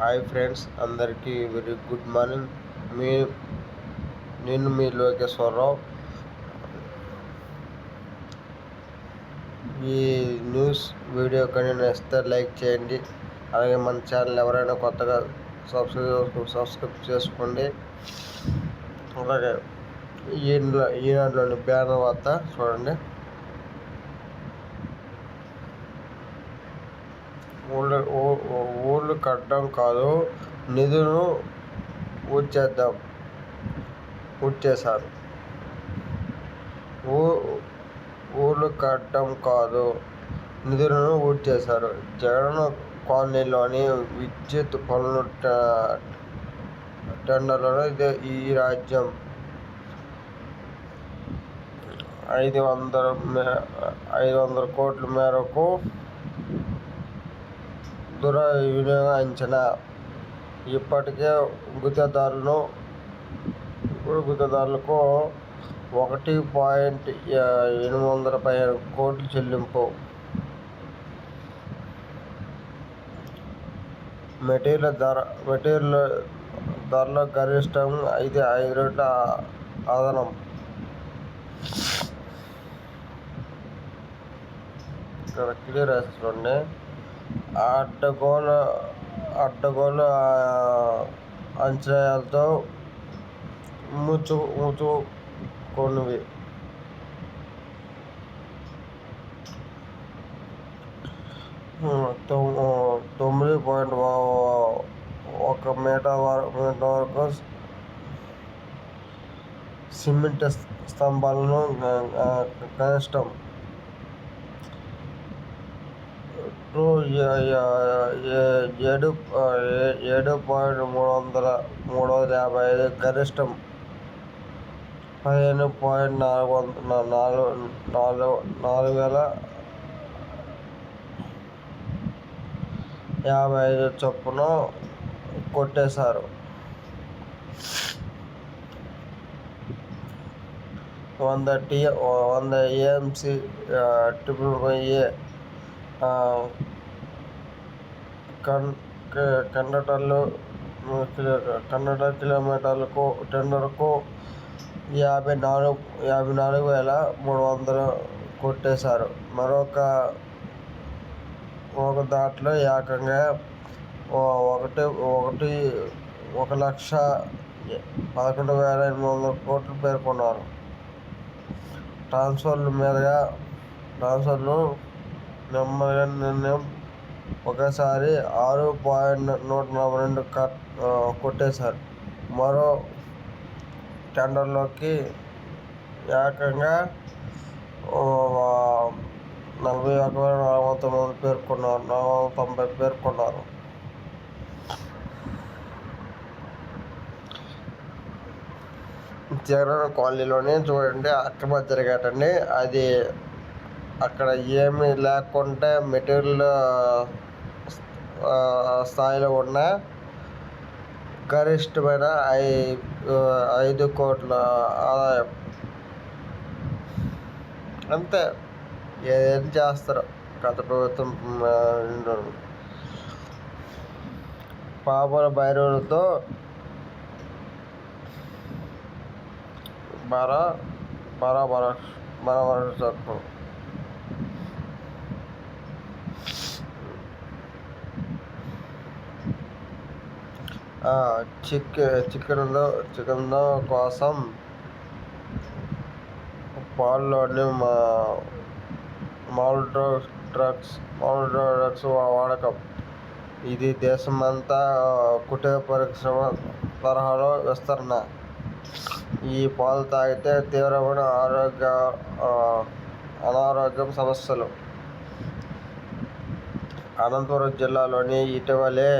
Hi friends అందరికీ very good morning. మీ నేను మీ లోకేశ్వరరావు ఈ న్యూస్ వీడియో కానీ నచ్చితే లైక్ చేయండి. అలాగే మన ఛానల్ ఎవరైనా కొత్తగా సబ్స్క్రైబ్ సబ్స్క్రైబ్ చేసుకోండి. అలాగే ఈయన ఈనాడులోని బ్యానర్ వార్త చూడండి. ఊళ్ళు పన్నులు కట్టడం కాదు నిధులను ఊడ్చేద్దాం ఊడ్చేశారు. ఊ ఊళ్ళు కట్టడం కాదు నిధులను ఊడ్చేశారు. జగన్ కాలనీలోని విద్యుత్ పనులు టెండర్లలో ఇదే ఈ రాజ్యం. ఐదు వందల ఐదు వందల కోట్ల మేరకు దుర్వినియోగించిన ఇప్పటికే గుత్తేదారులను గుత్తేదారులకు ఒకటి పాయింట్ ఎనిమిది వందల పదిహేను కోట్లు చెల్లింపు. మెటీరియల్ ధర మెటీరియల్ ధరల గరిష్టం అయితే ఐదు రెట్ల అదనం. ఇక్కడ క్లియర్ వేస్తుండే అడ్డగోల అడ్డగోలు అంచనాలతో ముచ్చు ముచ్చుకొనివి తొమ్మిది పాయింట్ ఒక మీటర్ మీటర్ వరకు సిమెంట్ స్తంభాలను కనిష్టం. ఏడు ఏడు పాయింట్ మూడు వందల మూడు వందల యాభై ఐదు గరిష్టం. పదిహేను పాయింట్ నాలుగు వంద నాలుగు నాలుగు నాలుగు వేల యాభై ఐదు చొప్పున కొట్టేశారు. వంద టీ వంద ఏఎంసీ ట్రిపుల్ ఏ కండటర్లు కన్నడ కిలోమీటర్లకు టెండర్కు యాభై నాలుగు యాభై నాలుగు వేల మూడు వందలు కొట్టేశారు. మరొక ఒక దాంట్లో ఏకంగా ఒకటి ఒకటి ఒక లక్ష పదకొండు వేల ఎనిమిది వందల కోట్లు పేర్కొన్నారు. ట్రాన్స్ఫర్ల మీదుగా ట్రాన్స్ఫర్లు నెమ్మదిగా నిర్ణయం ఒకసారి ఆరు పాయింట్ నూట నలభై రెండు కట్ కొట్టేశారు. మరో టెండర్లోకి ఏకంగా నలభై ఒక వేల నాలుగు వందల తొమ్మిది పేర్కొన్నారు నాలుగు వందల తొంభై పేర్కొన్నారు. జగన్ కాలనీలోనే చూడండి అక్రమ జరిగేటండి. అది అక్కడ ఏమి లేకుంటే మెటీరియల్ స్థాయిలో ఉన్న గరిష్టమైన ఐ ఐదు కోట్ల ఆదాయం. అంతే. ఏం చేస్తారు? గత ప్రభుత్వం పాపల భైరవులతో బరా బరా బరా చిక్ చికెన్లో చికెన్లో కోసం పాల్లోని మా మాల్ డ్రగ్స్ మాల్ డ్రగ్స్ వాడకం. ఇది దేశమంతా కుటీర పరిశ్రమ తరహాలో విస్తరణ. ఈ పాలు తాగితే తీవ్రమైన ఆరోగ్య అనారోగ్యం సమస్యలు. అనంతపురం జిల్లాలోని ఇటీవలే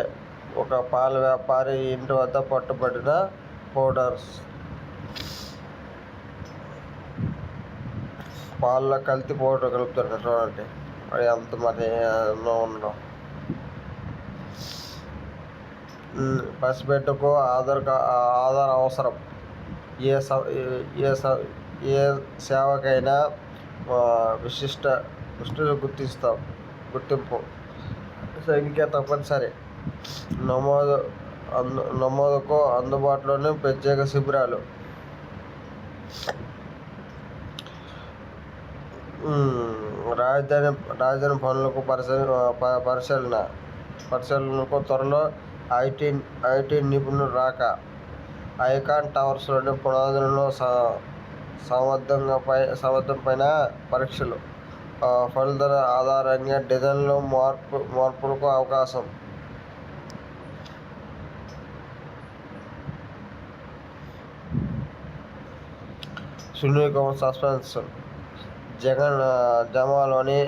ఒక పాల వ్యాపారి ఇంటి వద్ద పట్టుబడిన పౌడర్స్. పాలలో కల్తీ పౌడర్ కలుపుతారు చూడండి. అది ఎంత మరి ఉండడం పసిబిడ్డకు ఆధార్ ఆధార్ అవసరం. ఏ ఏ ఏ సేవకైనా విశిష్ట విశిష్ట గుర్తిస్తాం. గుర్తింపు. సంఖ్య తప్పనిసరి. నమోదు అందు నమోదుకు అందుబాటులోని ప్రత్యేక శిబిరాలు. రాజధాని రాజధాని పనులకు పరిశీలన పరిశీలన పరిశీలనకు త్వరలో ఐటీ ఐటీ నిపుణులు రాక ఐకాన్ టవర్స్లోని పునాదులను సమర్థంగా పై సమర్థం పైన పరీక్షలు ఫలితాల ఆధారంగా డిజైన్లో మార్పు మార్పులకు అవకాశం. సునీల్ సస్పెన్స్ జగన్ జమాలోని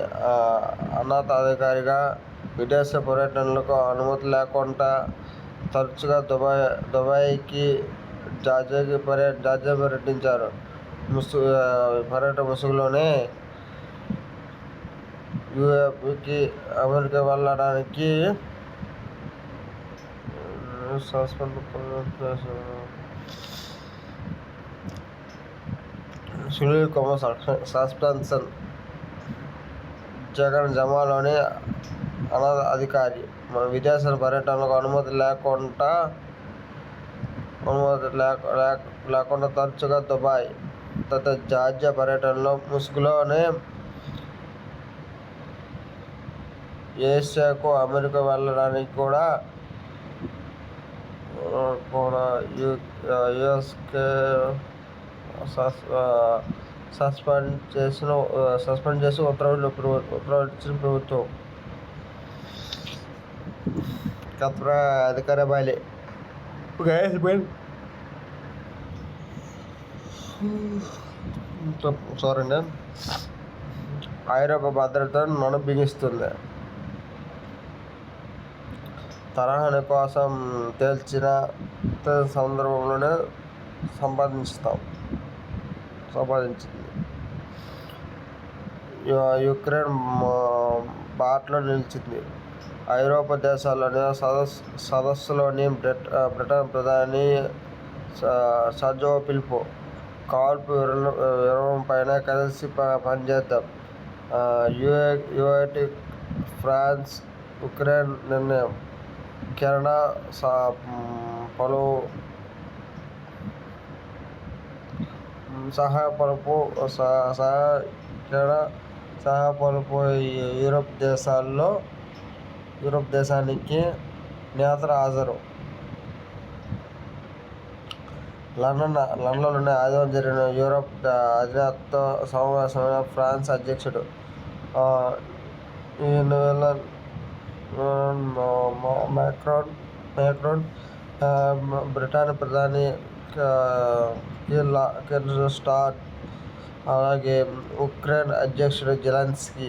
అనాథాధికారిగా విదేశ పర్యటనలకు అనుమతి లేకుండా తరచుగా దుబాయ్ దుబాయ్కి జాజాకి పర్య జార్జియా పర్యటించారు. ముసు పర్యటన ముసుగులోనే యూఏఈకి అమెరికా వెళ్ళడానికి సస్పెండ్ సునీల్ కుమార్ సస్పెన్షన్ జగన్ జమాలోని అధికారి. విదేశాల పర్యటనలకు అనుమతి లేకుండా అనుమతి లేకుండా తరచుగా దుబాయ్ తత జార్జియా పర్యటనలో ముసుగులోనే ఏషియాకు అమెరికా వెళ్ళడానికి కూడా కూడా యుఎస్కే సస్పెండ్ చేసిన సస్పెండ్ చేసి ఉత్తర్వులు ఉత్తర్వులు ప్రభుత్వం. కత్రా అధికార బాలే. చూడండి ఐరోపా భద్రతను మనం బిగిస్తుంది. తరహాని కోసం తేల్చిన సందర్భంలోనే సంపాదిస్తాం సంపాదించింది. యుక్రెయిన్ బాటలో నిలిచింది. ఐరోపా దేశాల్లోని సదస్సు సదస్సులోని బ్రిట బ్రిటన్ ప్రధాని సజో పిలుపు కాల్పు విరమణ పైన కలిసి పనిచేద్దాం. యుఏ యుఐటి ఫ్రాన్స్ ఉక్రెయిన్ నిర్ణయం. కెనడా పలు సహాయపరుపు సహాయ సహాయపరుపు యూరప్ దేశాల్లో యూరప్ దేశానికి నేతలు హాజరు. లండన్ లండన్లోని ఆదివారం జరిగిన యూరప్ అధినేత సమావేశమైన ఫ్రాన్స్ అధ్యక్షుడు మ్యాక్రోన్ మ్యాక్రోన్ బ్రిటన్ ప్రధాని కీర్ స్టార్. అలాగే ఉక్రెయిన్ అధ్యక్షుడు జెలెన్స్కీ.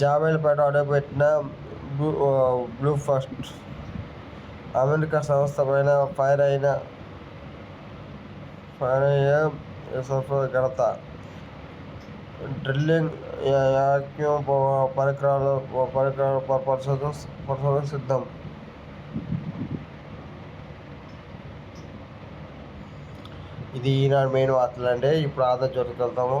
జాబిలిపేట అడుగుపెట్టిన బ్లూ బ్లూ ఫస్ట్. అమెరికా సంస్థ పైన ఫైర్ అయిన ఫైర్ అయ్యే ఘనత. డ్రిల్లింగ్ వాక్యూమ్ పరికరాలు పరికరాలు పరిశోధన పరిశోధన సిద్ధం. ఇది ఈనాడు మెయిన్ వార్తలు అండి ఇప్పుడు ఆదా జరుగుతాము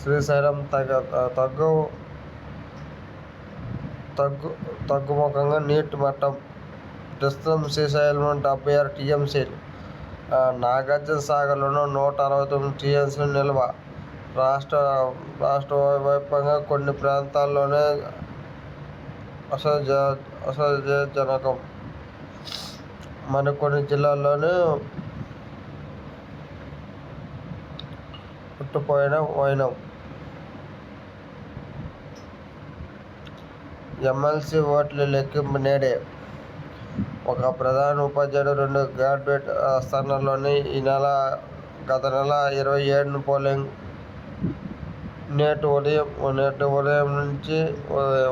శ్రీశైలం తగ్గ తగ్గు తగ్గు తగ్గుముఖంగా నీటి మట్టం. ప్రస్తుతం శ్రీశైలం డెబ్బై ఆరు టీఎంసీలు నాగార్జున సాగర్లోనూ నూట అరవై తొమ్మిది టీఎంసీలు నిల్వ. రాష్ట్ర రాష్ట్ర వైపంగా కొన్ని ప్రాంతాల్లోనే అసహజ అసహజనకం మరికొన్ని జిల్లాల్లోనూ పట్టుపోయిన వైనం ఎమ్మెల్సీ ఓట్ల లెక్కింపు నేడే. ఒక ప్రధాన ఉపాధ్యాయుడు రెండు గ్రాడ్యుయేట్ స్థానాల్లోని ఈ నెల గత నెల ఇరవై ఏడున పోలింగ్. నేటి ఉదయం నేటి ఉదయం నుంచి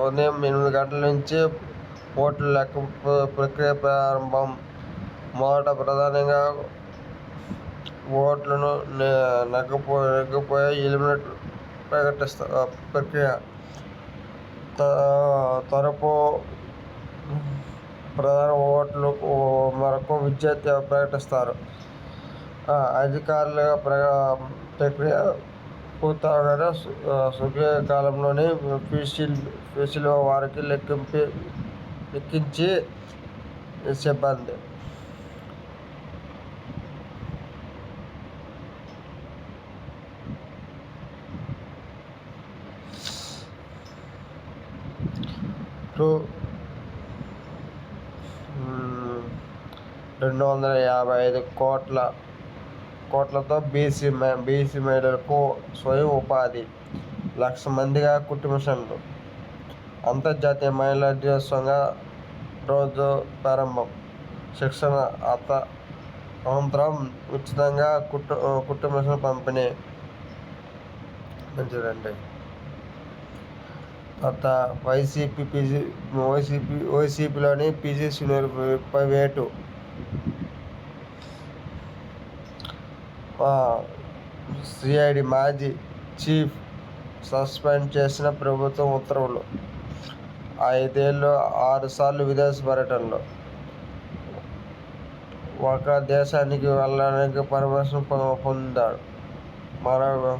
ఉదయం ఎనిమిది గంటల నుంచి ఓట్ల లెక్క ప్రక్రియ ప్రారంభం. మొదట ప్రధానంగా ఓట్లను నగ్గపో నగ్గపోయే ఎలిమినేట్ ప్రకటిస్తా ప్రక్రియ. తరపు ప్రధాన ఓట్లు మేరకు విద్యార్థి ప్రకటిస్తారు. అధికారులుగా ప్ర ప్రక్రియ పూర్తవగానే కాలంలోని ఫీసీల్ ఫీసీలు వారికి లెక్కింపి లెక్కించి సిబ్బంది టూ రెండు వందల యాభై ఐదు కోట్ల కోట్లతో బీసీ బీసీ మహిళలకు స్వయం ఉపాధి లక్ష మందిగా కుటుంబ మిషన్లు అంతర్జాతీయ మహిళా దినోత్సవంగా రోజు ప్రారంభం. శిక్షణ అత అనంతరం ఉచితంగా కుట్టు కుటుంబ పంపిణీ. మంచిదండి. తర్వాత వైసీపీ పీజీ వైసీపీ వైసీపీలోని పీజీ వేటు సిఐడి మాజీ చీఫ్ సస్పెండ్ చేసిన ప్రభుత్వం ఉత్తర్వులు. ఐదేళ్ళు ఆరుసార్లు విదేశ పర్యటనలు. ఒక దేశానికి వెళ్ళడానికి పర్మిషన్ పొందాడు. మరో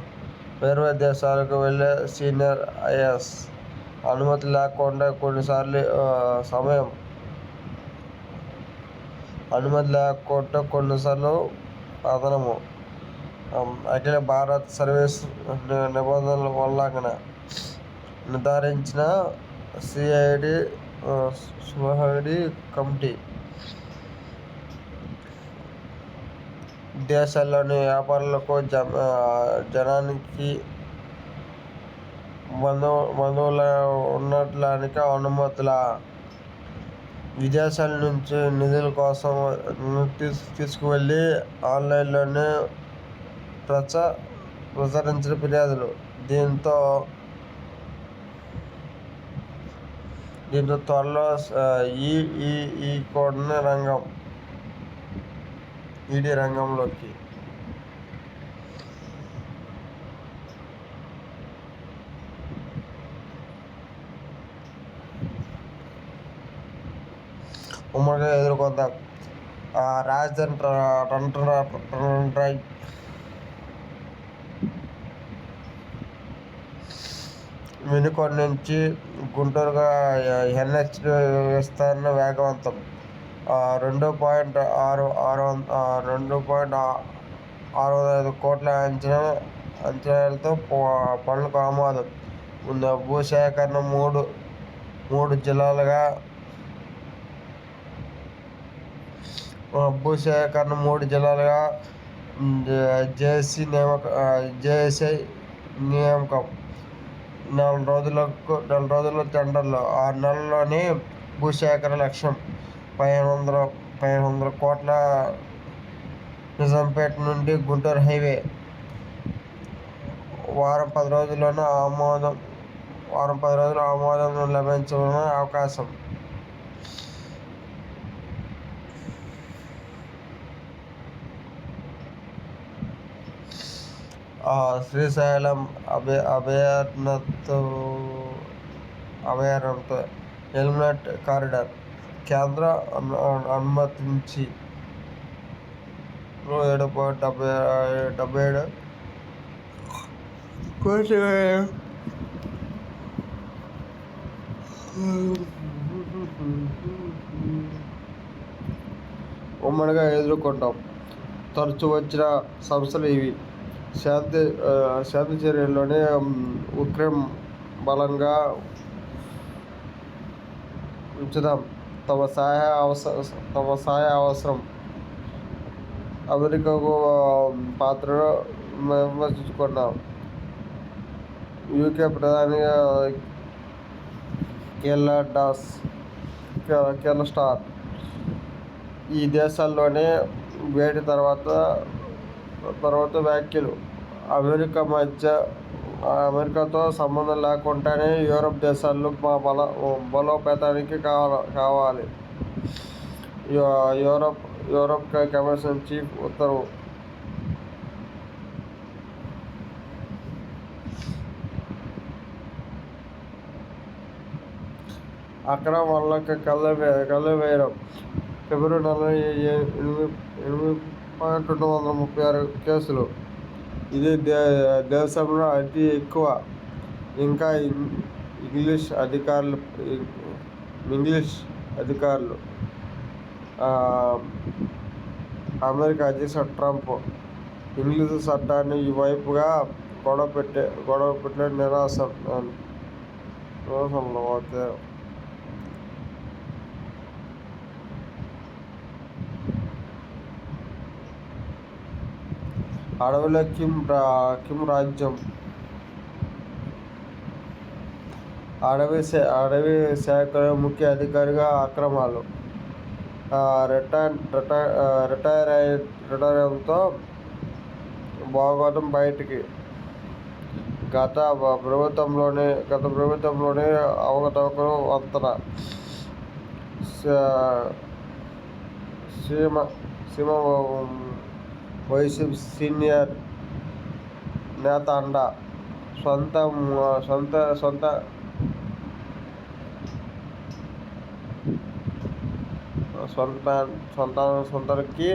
వేరే దేశాలకు వెళ్ళే సీనియర్ ఐఎస్ అనుమతి లేకుండా కొన్నిసార్లు సమయం. అనుమతి లేకుండా కొన్నిసార్లు అదనము. అఖిల భారత్ సర్వీస్ నిబంధనల ఉల్లంఘన నిర్ధారించిన సిఐడి సుహడి కమిటీ. దేశాల్లోని వ్యాపారులకు జనానికి బంధువుల ఉండటానికి అనుమతుల విదేశాల నుంచి నిధుల కోసం తీసుకువెళ్ళి ఆన్లైన్లోనే ప్రచ ప్రచురించిన ఫిర్యాదులు. దీంతో దీంతో త్వరలో ఈ ఈ ఈ కోడ్ని రంగం ఈడీ రంగంలోకి ఉమ్మడిగా ఎదుర్కొందాం రాజధాని డ్రైవ్. వినుకొండ నుంచి గుంటూరుగా ఎన్హెచ్ విస్తరణ వేగవంతం. రెండు పాయింట్ ఆరు ఆరు రెండు పాయింట్ ఆరు ఐదు కోట్ల అంచనా అంచనాలతో పనులకు ఆమోదం. భూసేకరణ మూడు మూడు జిల్లాలుగా భూసేకరణ మూడు జిల్లాలుగా జేసీ నియామక జేఎస్ఐ నియామకం. నెల రోజులకు నెల రోజుల్లో టెండర్లు ఆరు నెలల్లోనే భూసేకరణ లక్ష్యం. పదిహేను వందల పదిహేను వందల కోట్ల నిజాంపేట నుండి గుంటూరు హైవే. వారం పది రోజుల్లోనే ఆమోదం వారం పది రోజులు ఆమోదం లభించడం అవకాశం. శ్రీశైలం అభయ అభయారణతో అభయారణ్యంతో హెల్మెట్ కారిడార్ కేంద్ర అనుమతించి ఏడు పాయింట్ డెబ్బై డెబ్బై ఏడు కోటి ఉమ్మడిగా ఎదుర్కొంటాం. తరచు వచ్చిన సమస్యలు ఇవి. శాంతి శాంతి చర్యల్లోనే ఉక్రెయిన్ బలంగా ఉంచుదాం. తమ సహాయ అవసరం తమ సహాయ అవసరం. అమెరికాకు పాత్రను విమర్శించుకున్నాం. యూకే ప్రధానిగా కేరళ డాస్ కేరళ స్టార్. ఈ దేశాల్లోనే వేడి తర్వాత తర్వాత వ్యాఖ్యలు. అమెరికా మధ్య అమెరికాతో సంబంధం లేకుండానే యూరప్ దేశాల్లో మా బల బలోపేతానికి కావాలి కావాలి. యూరప్ యూరప్ కమిషన్ చీఫ్ ఉత్తర్వు అక్రమ వల్లకి కళ్ళ కళ్ళ వేయడం. ఫిబ్రవరి నెల ఎనిమిది ఎనిమిది రెండు వందల ముప్పై ఆరు కేసులు. ఇది దే దేశంలో అతి ఎక్కువ. ఇంకా ఇంగ్లీష్ అధికారులు ఇంగ్లీష్ అధికారులు అమెరికా అధ్యక్షుడు ట్రంప్ ఇంగ్లీషు చట్టాన్ని ఈ వైపుగా గొడవ పెట్టే గొడవ పెట్టే నిరాశ నిరాశంలో ఓకే అడవుల కిమ్ రా కిమ్ రాజ్యం అడవి అడవి శాఖ ముఖ్య అధికారిగా అక్రమాలు. రిటైర్ రిటైర్ రిటైర్ అయి రిటైర్ అవ్వడంతో భాగవతం బయటికి. గత ప్రభుత్వంలోనే గత ప్రభుత్వంలోనే అవకతవకలు వంతన సీమ సీమ వైసీపీ సీనియర్ నేత అండ సొంత సొంత సొంత సొంత సొంత సొంతకి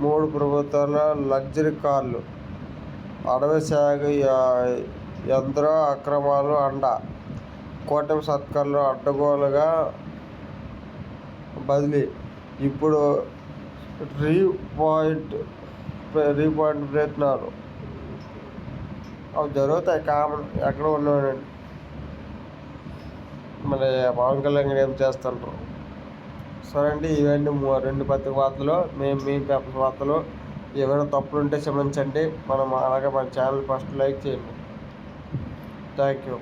మూడు ప్రభుత్వాల లగ్జరీ కార్లు అడవి శాఖ యంత్ర అక్రమాలు అండ కూటమి సర్కార్లు అడ్డగోలుగా బదిలీ. ఇప్పుడు రీపాయింట్ రీపాయింట్ ప్రయత్నాలు. అవి జరుగుతాయి కామన్ ఎక్కడ ఉన్నాడండి మరి పవన్ కళ్యాణ్ గారు ఏం చేస్తుంటారు? సరే అండి ఇవన్నీ రెండు పత్రిక వార్తలు మేము మీ పేపర్ వార్తలు. ఏమైనా తప్పులు ఉంటే క్షమించండి. మనం అలాగే మన ఛానల్ ఫస్ట్ లైక్ చేయండి. Thank you.